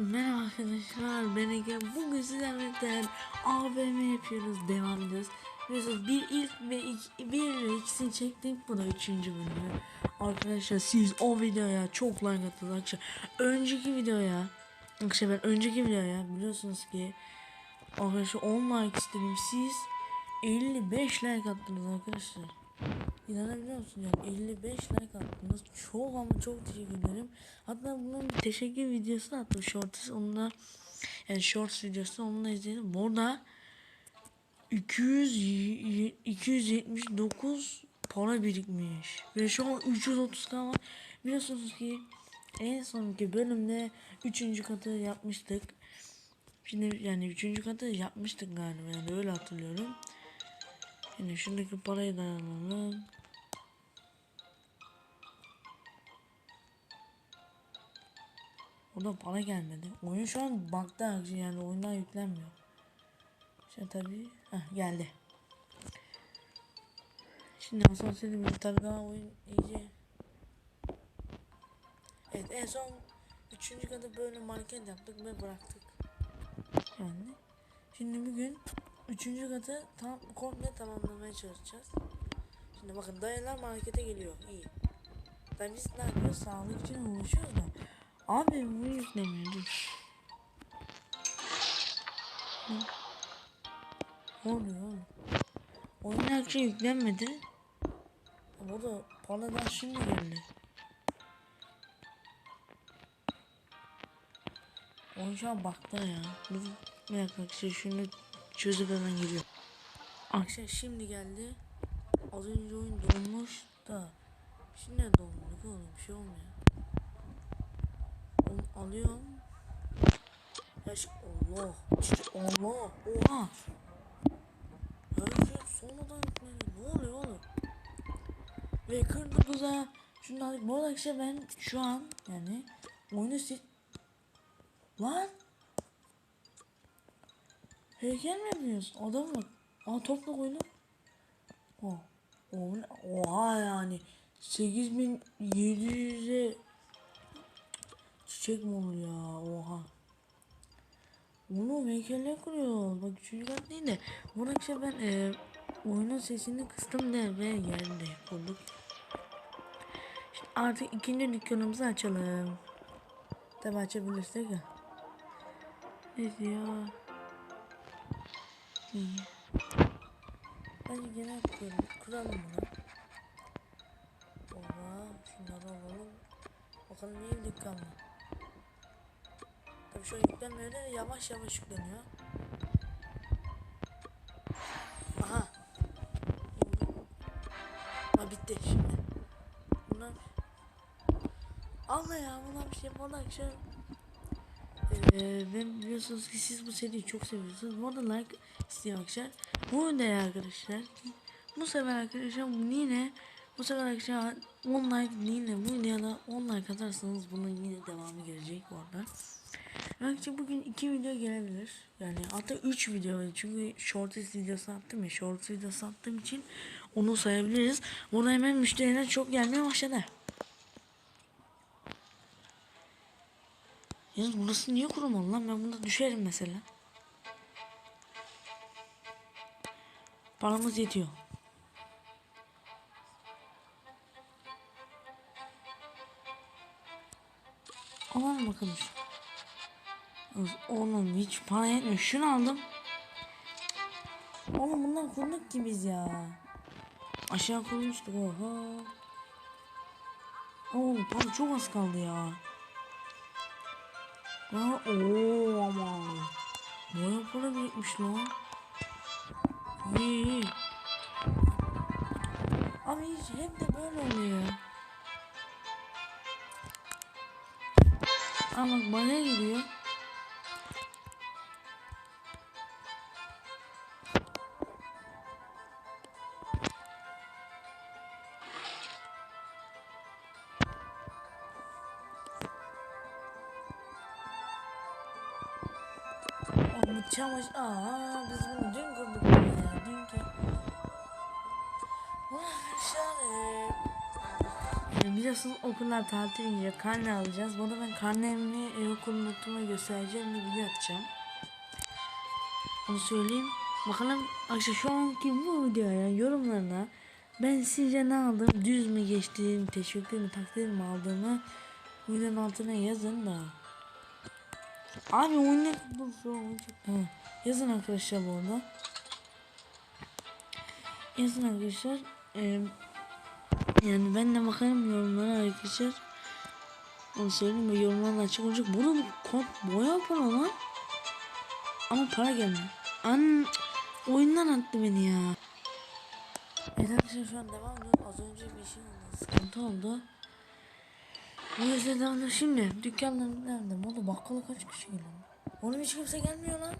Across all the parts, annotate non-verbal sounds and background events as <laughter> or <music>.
Merhaba arkadaşlar ben Ege. Bugün sizlerle AVM yapıyoruz devam ediyoruz. Biliyorsunuz bir ilk ve iki, bir ve ikisini çektik. Bu da üçüncü bölümü. Arkadaşlar siz o videoya çok like attınız. Arkadaşlar Önceki videoya Arkadaşlar ben önceki videoya biliyorsunuz ki Arkadaşlar 10 like istedim. Siz 55 like attınız arkadaşlar İnanabiliyor musun yani 55 like attınız. Çok ama çok teşekkür ederim. Hatta bunun bir teşekkür videosu attım shorts onunla yani shorts videosu onunla izledim. Burada 200 y- 279 para birikmiş. Ve şu an 330 k var. Biliyorsunuz ki en sonki bölümde 3. katı yapmıştık. Şimdi yani 3. katı yapmıştık galiba yani öyle hatırlıyorum. Şimdi şuradaki parayı da alalım. Orada para gelmedi. Oyun şu an bug'da yani oyundan yüklenmiyor. Şimdi tabii Heh, geldi. Şimdi asansörü bir tabii daha oyun iyice Evet en son üçüncü katı böyle market yaptık ve bıraktık. Yani şimdi bugün üçüncü katı tam komple tamamlamaya çalışacağız. Şimdi bakın dayılar markete geliyor. İyi. Tabii biz ne yapıyoruz? Sağlık için uğraşıyoruz da. Abi bu yüklemiyor dur. Hı. Ne oluyor oğlum? Oyun her şey yüklenmedi. O da paradan şimdi geldi. Oyun şu an bakta ya. Dur bir dakika arkadaşlar şunu çözüp hemen geliyor. Arkadaşlar şimdi geldi. Az önce oyun donmuş da. Şimdi ne donmuş oğlum bir şey olmuyor. Onu alıyorum. Ya şu Allah. İşte Allah. Oha. Her şey sonradan yükleniyor. Ne oluyor oğlum? Ve kırdı buza. Aldık. Bu arada arkadaşlar ben şu an yani oyunu sil... Lan. Heykel mi yapıyorsun? Adam bak. Aa topla koydum. Oh. Oh, oha yani 8700'e çiçek mi olur ya oha onu heykeller kuruyor bak üçüncü kat değil de bu akşam ben e, oyunun sesini kıstım da ve geldi kurduk Şimdi artık ikinci dükkanımızı açalım tabi açabilirsek ya evet ya iyi Bence genel kuralım, kuralım bunu. Oha şunları alalım. Bakalım niye dükkan mı? Tabii şu yüklenmiyor da yavaş yavaş yükleniyor. Aha. Ha bitti şimdi. Bunlar Allah ya bunlar bir şey bana akşam ben biliyorsunuz ki siz bu seriyi çok seviyorsunuz. Bu arada like istiyor arkadaşlar. Bu ne arkadaşlar? Bu sefer arkadaşlar yine bu sefer arkadaşlar 10 like yine bu videoda 10 like atarsanız bunun yine devamı gelecek bu arada. Arkadaşlar bugün 2 video gelebilir. Yani hatta 3 video çünkü shorts videosu attım ya shorts videosu attığım için onu sayabiliriz. Buna hemen müşteriler çok gelmeye başladı. Yalnız burası niye kurumalı lan? Ben bunda düşerim mesela. Paramız yetiyor. Alalım bakalım. Yalnız Oğlum hiç para yetmiyor. Şunu aldım. Oğlum bundan kurduk ki biz ya. Aşağı kurmuştuk oha. Oğlum para çok az kaldı ya. Ha, ooo ama. Baya para birikmiş lan. İyi. Abi hep de böyle oluyor. Ama bana geliyor. Ama çamaşır... Aa biz bunu dün kurduk ya. Dünkü... Eee... Ee, biliyorsunuz okullar tatil gidiyor. Karne alacağız. Bunu ben karnemle e, okul notumu göstereceğim ve video atacağım. Onu söyleyeyim. Bakalım arkadaşlar şu anki bu videoya yorumlarına ben sizce ne aldım? Düz mü geçtim? Teşekkür mü? Takdir mi aldığımı videonun altına yazın da. Abi oyunu dur şu Yazın arkadaşlar bu arada. Yazın arkadaşlar. Ee, yani ben de bakarım yorumlara arkadaşlar. Onu söyleyeyim mi? Yorumlar açık olacak. Burada bir kod boya para lan. Ama para gelmiyor. An oyundan attı beni ya. Evet arkadaşlar şu an devam ediyorum. Az önce bir şey oldu. Sıkıntı oldu. Bu yüzden ediyorum. Şimdi dükkanlarım nerede? Oğlum bakkala kaç kişi geliyor? Oğlum hiç kimse gelmiyor lan.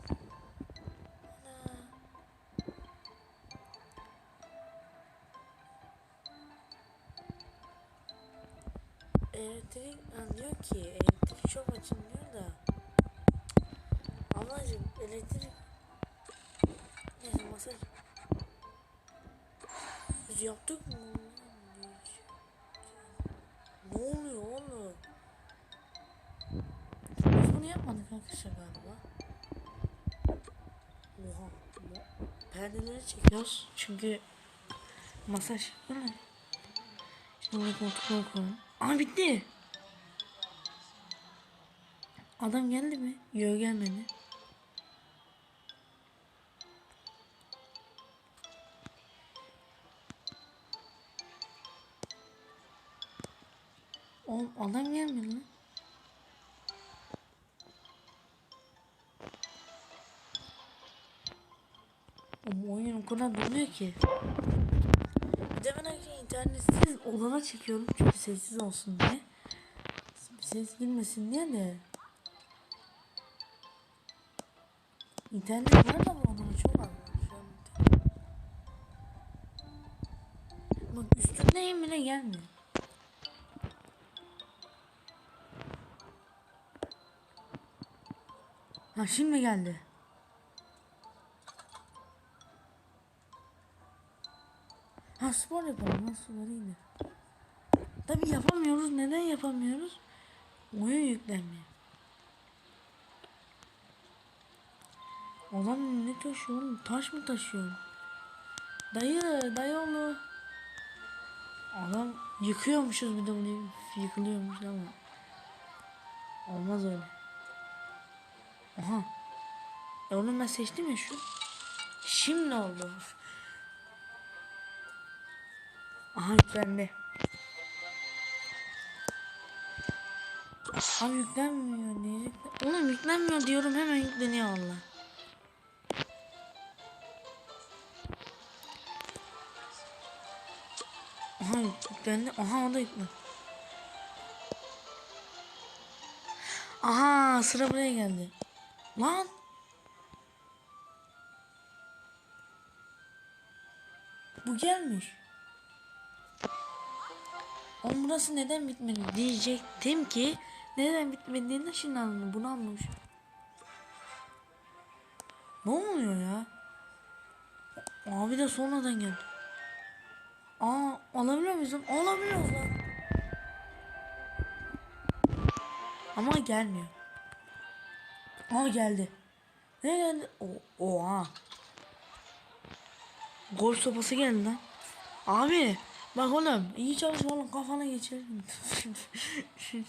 Elektrik diyor ki elektrik çok açın diyor da. Ablacım elektrik Neyse masaj Biz yaptık mı? Oluyor oğlum? Biz bunu yapmadık arkadaşlar galiba. Oha. Perdeleri çekiyoruz çünkü masaj değil mi? Şimdi buraya koltukları koyalım. Aa bitti. Adam geldi mi? Yok gelmedi. Gelmedi lan. Oğlum oyun o kadar doluyor ki. Bir de ben internetsiz odana çekiyorum çünkü sessiz olsun diye. Ses girmesin diye de. İnternet var da bu odana çok az. Bak üstündeyim bile gelmiyor. Ha şimdi geldi. Ha spor yapalım. Ha spor iyidir. Tabi yapamıyoruz. Neden yapamıyoruz? Oyun yüklenmiyor. Adam ne taşıyor oğlum? Taş mı taşıyor? Dayı, dayı oğlu. Adam yıkıyormuşuz bir de bunu yıkılıyormuş ama. Olmaz öyle. Aha. E oğlum ben seçtim ya şu. Şimdi oldu. Aha yüklendi. Abi yüklenmiyor niye Oğlum yüklenmiyor diyorum hemen yükleniyor Allah. Aha yüklendi. Aha o da yüklendi. Aha sıra buraya geldi. Lan. Bu gelmiş. Oğlum burası neden bitmedi diyecektim ki neden bitmediğini şimdi anladım. Bunu anlamış. Ne oluyor ya? Abi de sonradan geldi. Aa alabiliyor muyuz? Alabiliyoruz lan. Ama gelmiyor. Aa geldi. Ne geldi? O oha. Gol sopası geldi lan. Abi bak oğlum iyi çalışma oğlum kafana geçir. <laughs>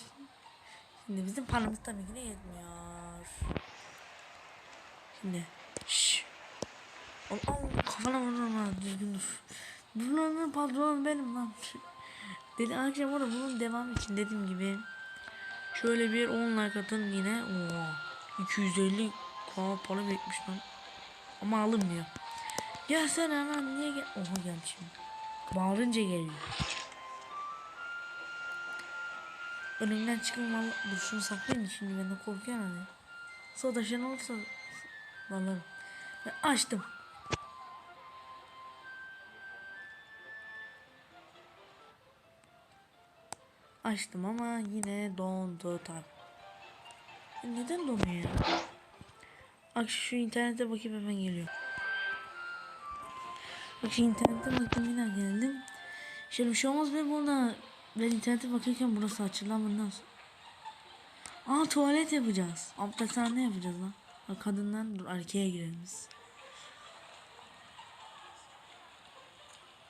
Şimdi bizim paramız tabii ki de yetmiyor. Şimdi şş. Oğlum, oğlum, kafana vururum ha düzgün dur. Bunların patronu benim lan. Dedi akşam orada bunun devam için dediğim gibi. Şöyle bir 10 like atın yine. Oha. 250 k para birikmiş lan. Ama alınmıyor. Ya sen lan niye gel? Oha geldi şimdi. Bağırınca geliyor. Önümden çıkın valla. Dur şunu saklayayım da şimdi benden korkuyor hani. Sodaşan olursa vallahi. Ben açtım. Açtım ama yine dondu tak. Neden donuyor ya? Bak şu internete bakayım hemen geliyor. Bak şu internete bakayım yine geldim. Şimdi bir şey olmaz mı burada ben internete bakırken burası açılan nasıl? Aa tuvalet yapacağız. Abdesthane yapacağız lan. Ha, kadından dur erkeğe girelim biz.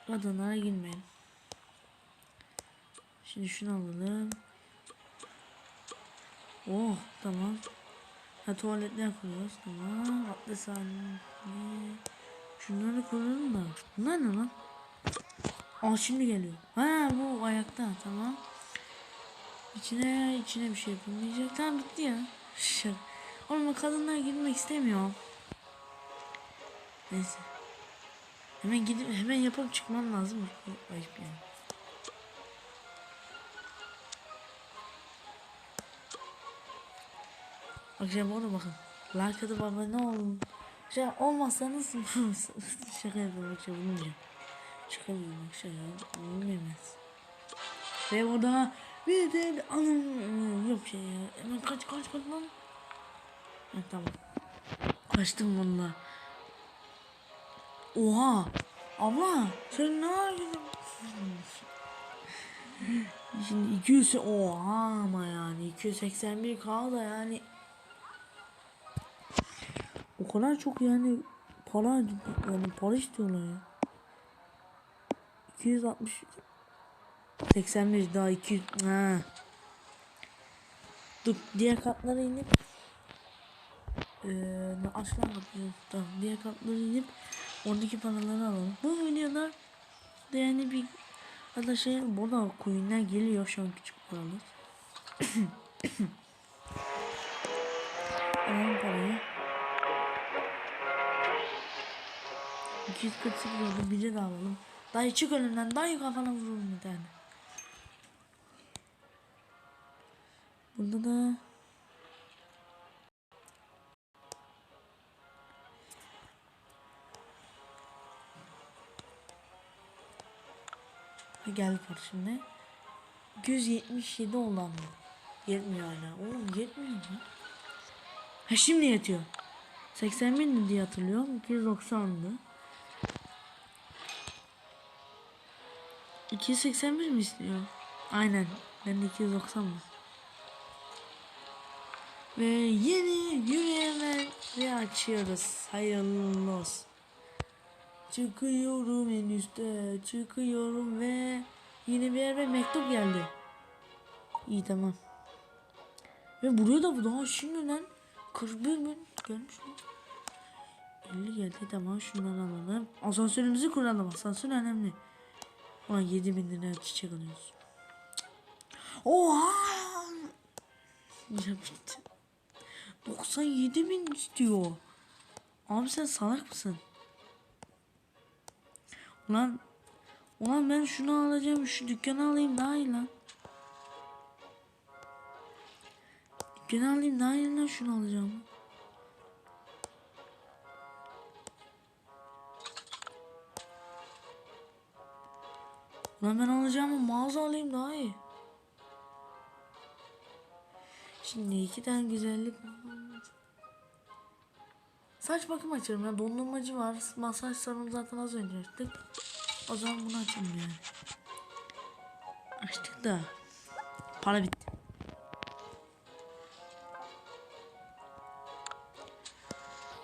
Kadınlara girmeyin. Şimdi şunu alalım. Oh tamam. Ha tuvaletler kuruyoruz tamam. Abdesthane. Şunları koyalım da. Bunlar ne lan? Aa şimdi geliyor. Ha bu ayakta tamam. İçine içine bir şey yapılmayacak. Tamam bitti ya. O kadınlar girmek istemiyor. Neyse. Hemen gidip hemen yapıp çıkmam lazım. Ayıp yani. Akşam ona bakın. Like baba ne olun. Şey olmazsanız <laughs> şaka yapıyorum akşam bulunca. Çıkamıyorum akşam ya. Olmayamaz. Ve orada bir de anam yok şey ya. Hemen kaç kaç kaç lan. Ha, tamam. Kaçtım valla. Oha. Abla sen ne yapıyorsun? <laughs> Şimdi 200 oha ama yani 281 k da yani o kadar çok yani para yani para istiyorlar ya. 260 81 daha 200 ha. Dur diğer katlara inip aşağı bakıyoruz. Tamam diğer katlara inip oradaki paraları alalım. Bu videolar da yani bir arkadaşlar burada coinler geliyor şu an küçük paralar. <coughs> alalım parayı. 248 oldu bir de alalım. Dayı çık önümden dayı kafana vururum bir tane. Burada da Ha, Gel var şimdi. 277 olan mı? Yetmiyor hala. Oğlum yetmiyor mu? Ha şimdi yetiyor. 81 mi diye hatırlıyorum. 290'dı. 281 mi istiyor? Aynen. Ben de 290 mı? Ve yeni yürüyenleri açıyoruz. Hayırlı olsun. Çıkıyorum en üstte. Çıkıyorum ve yine bir yere mektup geldi. İyi tamam. Ve buraya da bu daha şimdiden 41 bin gelmiş mi? 50 geldi tamam şundan alalım. Asansörümüzü kuralım. Asansör önemli. Ulan 7 bin lira çiçek alıyoruz. Oha! Ya bitti. 97 bin istiyor. Abi sen salak mısın? Ulan Ulan ben şunu alacağım şu dükkanı alayım daha iyi lan. Dükkanı alayım daha iyi lan şunu alacağım. Ulan ben alacağım mağaza alayım daha iyi. Şimdi iki tane güzellik Saç bakım açıyorum ya dondurmacı var. Masaj salonu zaten az önce açtık. O zaman bunu açalım yani. Açtık da para bitti.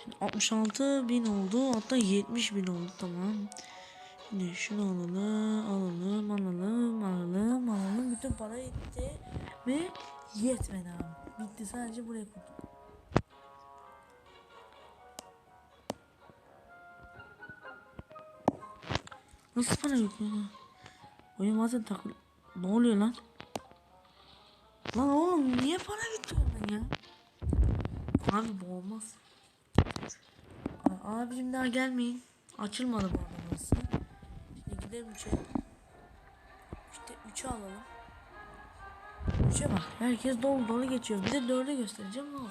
Şimdi 66 bin oldu hatta 70 bin oldu tamam. Şimdi şunu alalım alalım alalım alalım alalım bütün para gitti ve yetmedi abi. Bitti sadece buraya koydum. Nasıl para yok ya? Oyun bazen takıl... Ne oluyor lan? Lan oğlum niye para bitti oradan ya? Abi bu olmaz. Abicim daha gelmeyin. Açılmadı bu arada gidelim 3'e. İşte 3'e alalım. 3'e bak. Herkes dolu dolu geçiyor. Bir de 4'e göstereceğim. Oh.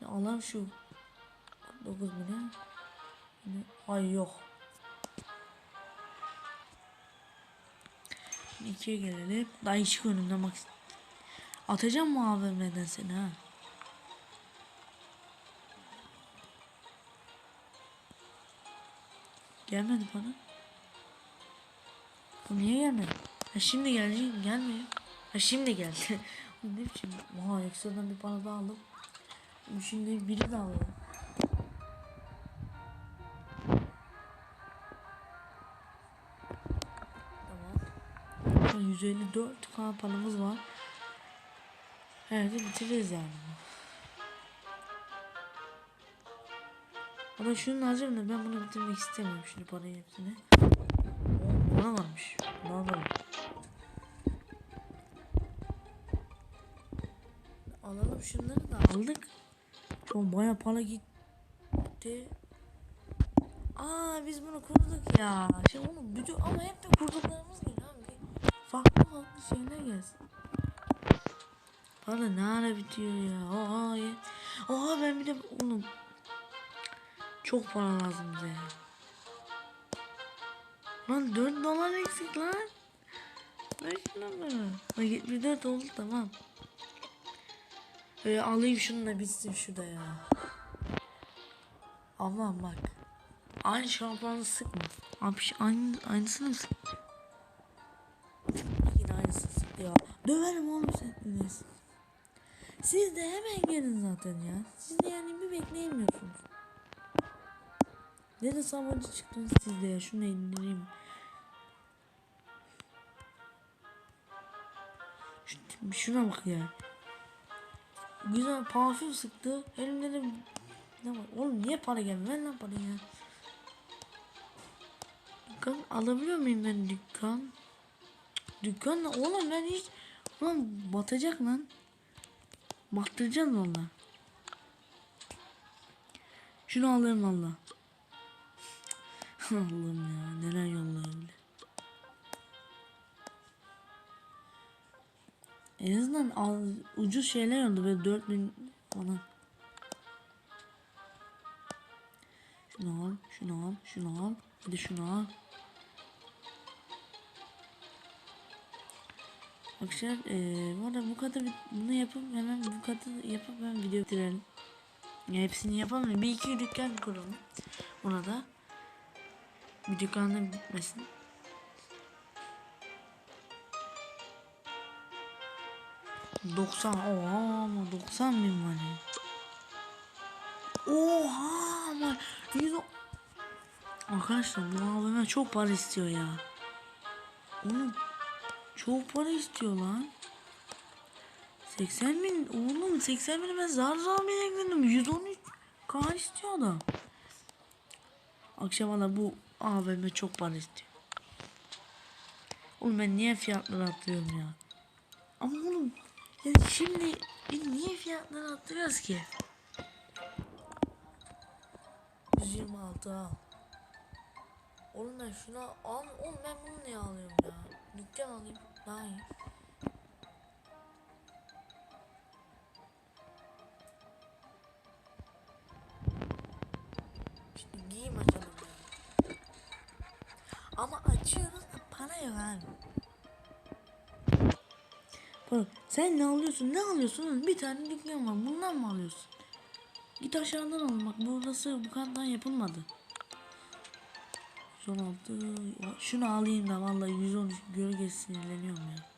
Ya alalım şu. 9 bine. Ay yok. İkiye gelelim. Daha çık önümden bak. Atacağım mı AVM'den seni ha? Gelmedi bana. Bu niye gelmedi? Ha şimdi gelecek gelmiyor. Ha şimdi geldi. <laughs> ne biçim? Oha ekstradan bir para daha aldım. Şimdi biri daha alalım. Tamam. Şu an 154 k paramız var. Herhalde bitiririz yani. Ama şunu alacağım da ben bunu bitirmek istemiyorum şimdi parayı hepsini. Bana varmış. Ne alalım? Alalım şunları da aldık. An baya para gitti. Aa biz bunu kurduk ya. Şey onu bütün ama hep de kurduklarımız değil abi. Farklı farklı şeyler gelsin. Para ne ara bitiyor ya? Oha ya. Oha ben bir de oğlum çok para lazım bize ya. Lan 4 dolar eksik lan. Ver şunu bana. Ha, 74 oldu tamam. Ee, alayım şunu da bitsin şurada ya. Aman bak. Aynı şampuanı sıkma. Abi şu aynı, aynısını mı sık? Yine aynısını sık ya. Döverim oğlum sen neyse. Siz de hemen gelin zaten ya. Siz de yani bir bekleyemiyorsunuz. Neden savuncu çıktınız siz de ya? Şunu indireyim. Şu- Şuna bak ya. Güzel parfüm sıktı. Elimde de ne var? Oğlum niye para gelmiyor? Ver lan parayı ya. Dükkan alabiliyor muyum ben dükkan? Dükkan? Oğlum ben hiç... Ulan batacak lan. Battıracağız valla. Şunu alırım valla. Allah'ım ya neler öyle. En azından al, ucuz şeyler oldu böyle 4000 falan. Şunu al, şunu al, şunu al. Bir de şunu al. Arkadaşlar eee bu arada bu kadar bunu yapıp hemen bu kadar yapıp ben video bitirelim. Ya hepsini yapamıyorum. Bir iki dükkan kuralım. Ona da bir dükkanın bitmesin. Doksan oha ama 90 bin var ya. Oha ama 100 Arkadaşlar bu AVM çok para istiyor ya. Oğlum çok para istiyor lan. 80 bin oğlum 80 bin ben zar zar biriktirdim 113 k istiyor adam. Akşama bu AVM çok para istiyor. Oğlum ben niye fiyatları atlıyorum ya? Ama oğlum ya şimdi biz niye fiyatları atlıyoruz ki? 126 al. Oğlum ben şuna al. Oğlum ben bunu niye alıyorum ya? Dükkan alayım. Daha iyi. Ama açıyoruz para yok abi. Bak sen ne alıyorsun? Ne alıyorsun? Bir tane dükkan var. Bundan mı alıyorsun? Git aşağıdan al. Bak burası bu kadar yapılmadı. 116 şunu alayım da vallahi 113 gölge sinirleniyorum ya.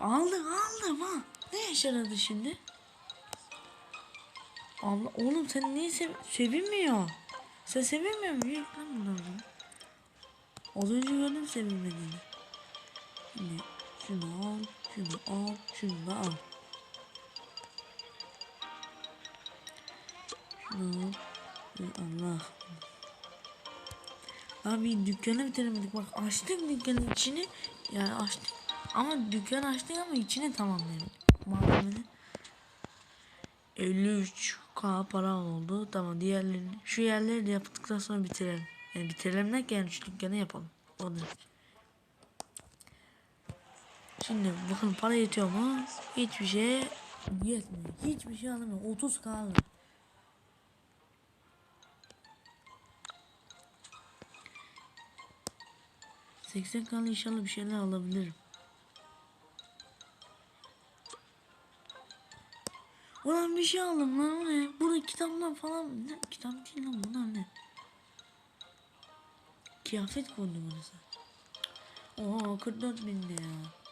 Aldım aldım ha. Ne işe yaradı şimdi? Allah oğlum sen niye sev sevinmiyor? Sen sevinmiyor musun? Yürü lan bunları. Az önce gördüm sevinmediğini. Şimdi şunu al, şunu al, şunu da al. Şunu al. Allah. Abi dükkanı bitiremedik. Bak açtık dükkanın içini. Yani açtık. Ama dükkan açtık ama içini tamamlayamadık. Malzemeni. 53k para oldu. Tamam diğerlerini şu yerleri de yaptıktan sonra bitirelim. Yani bitirelim derken yani şu dükkanı yapalım. O da. Şimdi bakın para yetiyor mu? Hiçbir şey yetmiyor. Hiçbir şey alamıyor. 30 kaldı. Seksen kaldı inşallah bir şeyler alabilirim. Ulan bir şey aldım lan o ne? Burada kitaplar falan ne? Kitap değil lan bunlar ne? kıyafet koydum orası. Oha 44 bin de ya.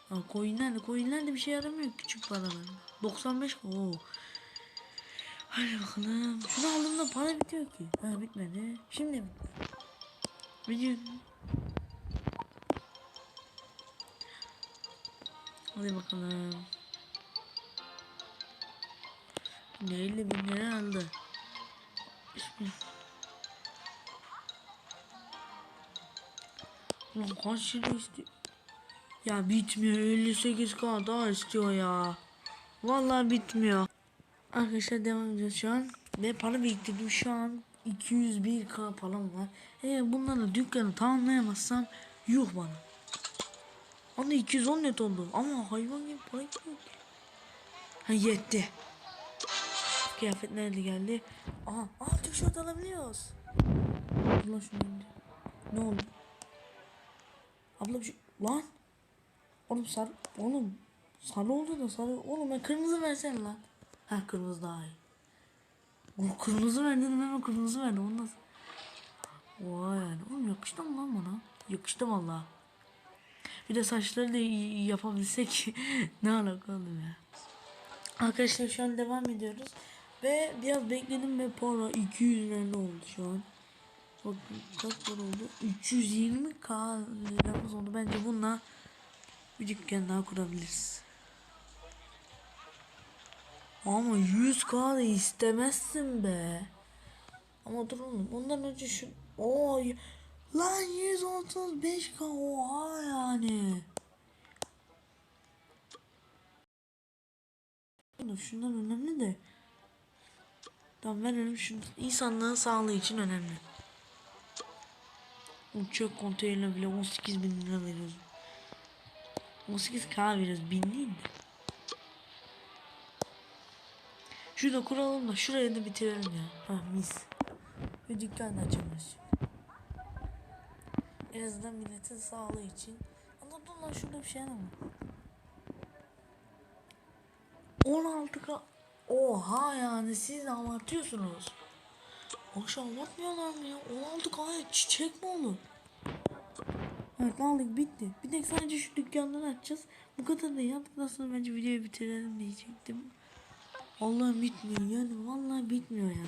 Ha, coinler de coinler de bir şey yaramıyor küçük paralar. 95 oo. Hadi bakalım. Şunu aldığımda para bitiyor ki. Ha bitmedi. Şimdi bitti. Video. Hadi bakalım. Ne 50 bin lira aldı. Ulan kaç lira istiyor? Ya bitmiyor 58k daha istiyor ya. Vallahi bitmiyor. Arkadaşlar devam ediyoruz şu an. Ve para biriktirdim şu an 201k param var. Eğer bunlarla dükkanı tamamlayamazsam yuh bana. Anda 210 net oldu ama hayvan gibi para yok. Ha yetti. Kıyafetler de geldi. Aha, aa tişört alabiliyoruz. Allah şunu indir. Ne oldu? Abla bir şey... Lan! Oğlum sarı... Oğlum sarı oldu da sarı... Oğlum ben kırmızı versene lan. Ha kırmızı daha iyi. Oğlum kırmızı ver dedim hemen kırmızı verdi. Onu nasıl... Vay yani. Oğlum yakıştı mı lan bana? Yakıştı valla. Bir de saçları da yapabilsek <laughs> ne alaka oğlum ya. Arkadaşlar şu an devam ediyoruz. Ve biraz bekledim ve para 200 lira oldu şu an. Bak kaç para oldu? 320k liramız oldu. Bence bununla bir dükkan daha kurabiliriz. Ama 100k da istemezsin be. Ama dur oğlum ondan önce şu... Oo, lan 135k oha yani. Şundan önemli de. Tamam verelim şunu. İnsanlığın sağlığı için önemli. Uçak konteynerine bile 18 bin lira veriyoruz. 18k veriyoruz bin değil de. Şurada kuralım da şurayı da bitirelim ya. Ha mis. Bir dükkan da açarız. En azından milletin sağlığı için. Dur lan şurada bir şey var mı? 16k Oha yani siz abartıyorsunuz. Akşam abartmıyorlar mı ya? 16k çiçek mi olur? Evet aldık bitti. Bir tek sadece şu dükkanları açacağız. Bu kadar da yaptıktan sonra bence videoyu bitirelim diyecektim. Vallahi bitmiyor yani vallahi bitmiyor ya.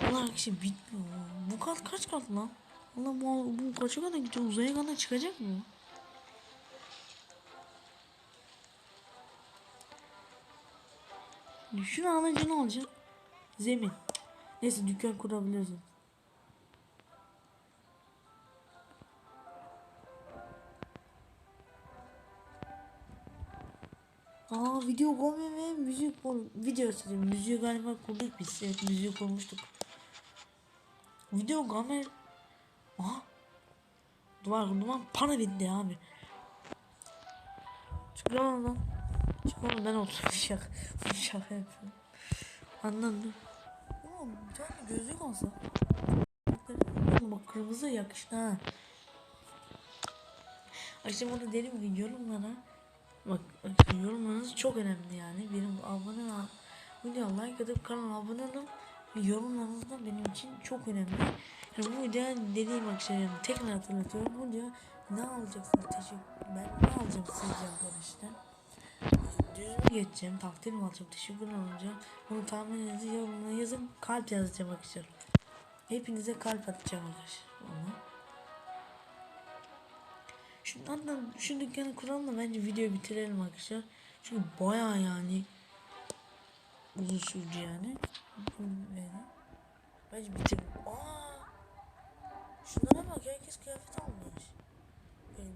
Vallahi arkadaşlar bitmiyor. Bu kat kaç kat lan? Vallahi bu, bu kaça kadar gidiyor? Uzaya kadar çıkacak mı? Şunu alınca ne olacak? Zemin. Neyse dükkan kurabilirsin. Aa video koymuyor ve müzik kol video istedim. Müziği galiba kurduk biz. Evet müziği kurmuştuk. Video gamer Aha Duvar duvar para bitti abi. Çık lan lan ben oturup şaka, şaka yapıyorum. Anladın Oğlum bir gözlük olsa. Oğlum bak kırmızı yakıştı ha. Akşam orada derim ki yorumlara Bak yorumlarınız çok önemli yani. Benim abone ol, video like atıp kanala abone olun. Yorumlarınız da benim için çok önemli. Yani bu video dediğim akşam yani tekrar hatırlatıyorum. Bu video ne alacaksınız? Teşekkür Ben ne alacağım sizce arkadaşlar? Düz mü geçeceğim? Takdir mi alacağım? Teşekkür alacağım. Bunu tahmininizi yorumlara yazın. Kalp yazacağım arkadaşlar. Hepinize kalp atacağım arkadaşlar. Onu. Şimdi hatta şu dükkanı kuralım da bence videoyu bitirelim arkadaşlar. Çünkü baya yani uzun sürdü yani. Bence bitirelim. Aa! Şunlara bak herkes kıyafet almış.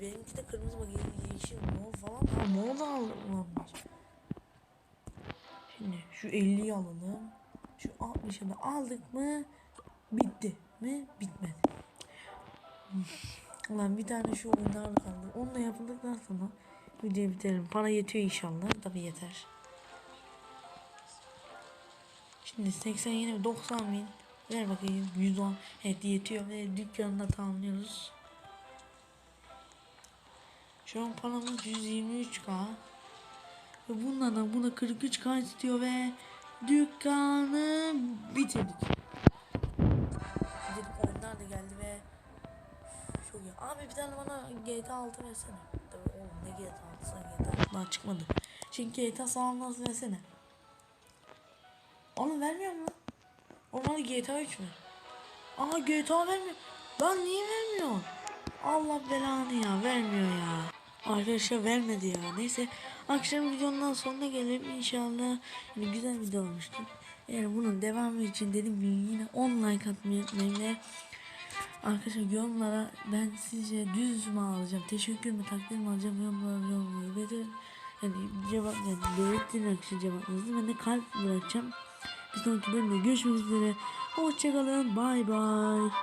Benimki de kırmızı bak ye- yeşil mor falan. Ha mor da almış. Şimdi şu 50'yi alalım. Şu 60'ı da aldık mı bitti mi bitmedi. <laughs> Ulan bir tane şu oyunlar kaldı. Onunla yapıldıktan sonra videoyu bitirelim. Para yetiyor inşallah. Tabi yeter. Şimdi 80 yine 90 bin. Ver bakayım 110. Evet yetiyor ve dükkanı da tamamlıyoruz. Şu an paramız 123k. Ve bundan da buna 43k istiyor ve dükkanı bitirdik. Oyunlar da geldi ve Abi bir tane bana GTA 6 versene. Tabii oğlum ne GTA 6 sen GTA 6 daha çıkmadı. Şimdi GTA San Andreas versene. Oğlum vermiyor mu? Hadi GTA 3 mü? Aa GTA vermiyor. Lan niye vermiyor? Allah belanı ya vermiyor ya. Arkadaşlar vermedi ya. Neyse akşam videonun sonuna gelelim inşallah. Yani güzel video olmuştur. Eğer bunun devamı için gibi yine 10 like atmayı unutmayın Arkadaşlar yorumlara ben sizce düz mü alacağım, teşekkür mü, takdir mi alacağım yorumlara yorumları de yani cevap yani belirttiğin arkadaşlar cevaplarınızı ben de kalp bırakacağım. Bir sonraki bölümde görüşmek üzere. Hoşçakalın. Bay bay.